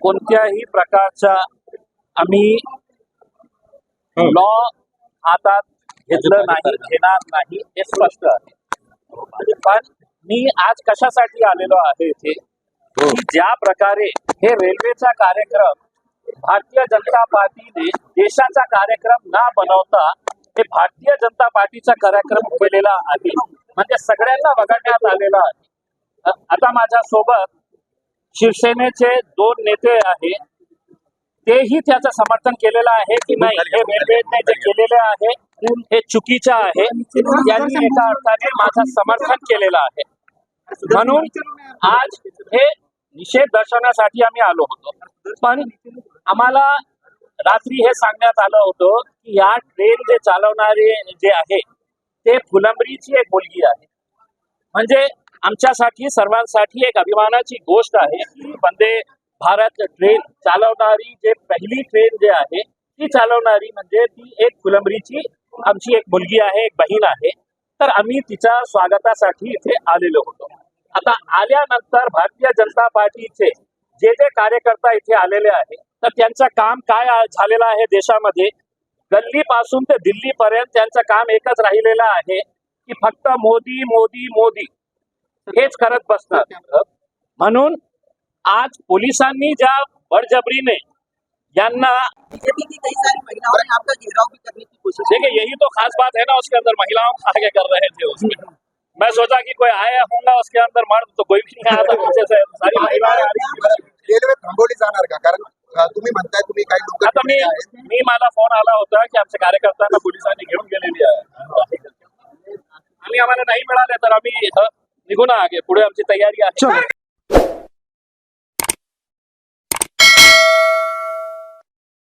कोणत्याही प्रकारचा आम्ही लॉ हातात घेतलं नाही घेणार नाही हे स्पष्ट आहे. पण मी आज कशासाठी आलेलो आहे इथे? की ज्या प्रकारे हे रेल्वेचा कार्यक्रम भारतीय जनता पार्टीने देशाचा कार्यक्रम न बनवता हे भारतीय जनता पार्टीचा कार्यक्रम केलेला आहे म्हणजे सगळ्यांना वगळण्यात आलेला आहे. आता माझ्या सोबत शिवसेनेचे दोन नेते आहे तेही त्याचं समर्थन केलेलं आहे की नाही हे रेल्वेने जे केलेले आहे. हे चुकीचं आहे. त्यांनी एका अर्थाने माझं समर्थन केलेलं आहे. म्हणून आज हे निषेध दर्शवण्यासाठी आम्ही आलो होतो. पण आम्हाला रात्री हे सांगण्यात आलं होतं की या ट्रेन जे चालवणारे जे आहे ते फुलंबरीची एक मुलगी आहे. म्हणजे आमच्यासाठी सर्वांसाठी एक अभिमानाची गोष्ट आहे. की वंदे भारत ट्रेन चालवणारी जे पहिली ट्रेन जे आहे ती चालवणारी म्हणजे ती एक फुलंबरीची आमची एक मुलगी आहे एक बहीण आहे. तर आम्ही तिच्या स्वागतासाठी इथे आलेलो होतो. आता आल्यानंतर भारतीय जनता पार्टीचे जे जे कार्यकर्ता इथे आलेले आहे तर त्यांचं काम काय झालेलं आहे देशामध्ये? गल्ली पासून ते दिल्ली पर्यंत त्यांचं काम एकच राहिलेलं आहे की फक्त मोदी मोदी मोदी. हेच करत म्हणून आज पोलिसांनी ज्या बळजबरीने यांना बीजेपी की कई सारी महिलाओं ने देखिए यही तो खास बात है ना उसके अंदर महिलाओं को आगे कर रहे थे उसमें। मैं सोचा कि कोई आया होगा उसके अंदर मर्द तो कोई भी नहीं आया था पीछे से सारी महिलाएँ आ रही रेल्वे थांबवली जाणार का? कारण तुम्ही म्हणताय तुम्ही काही लोक आता मी मी मला फ़ोन आला होता की आमच्या कार्यकर्त्यांना पोलिसांनी घेऊन गेलेली आहे. आणि आम्हाला नाही मिळाले तर आम्ही इथं निघू ना आगे. पुढे आमची तयारी आहे.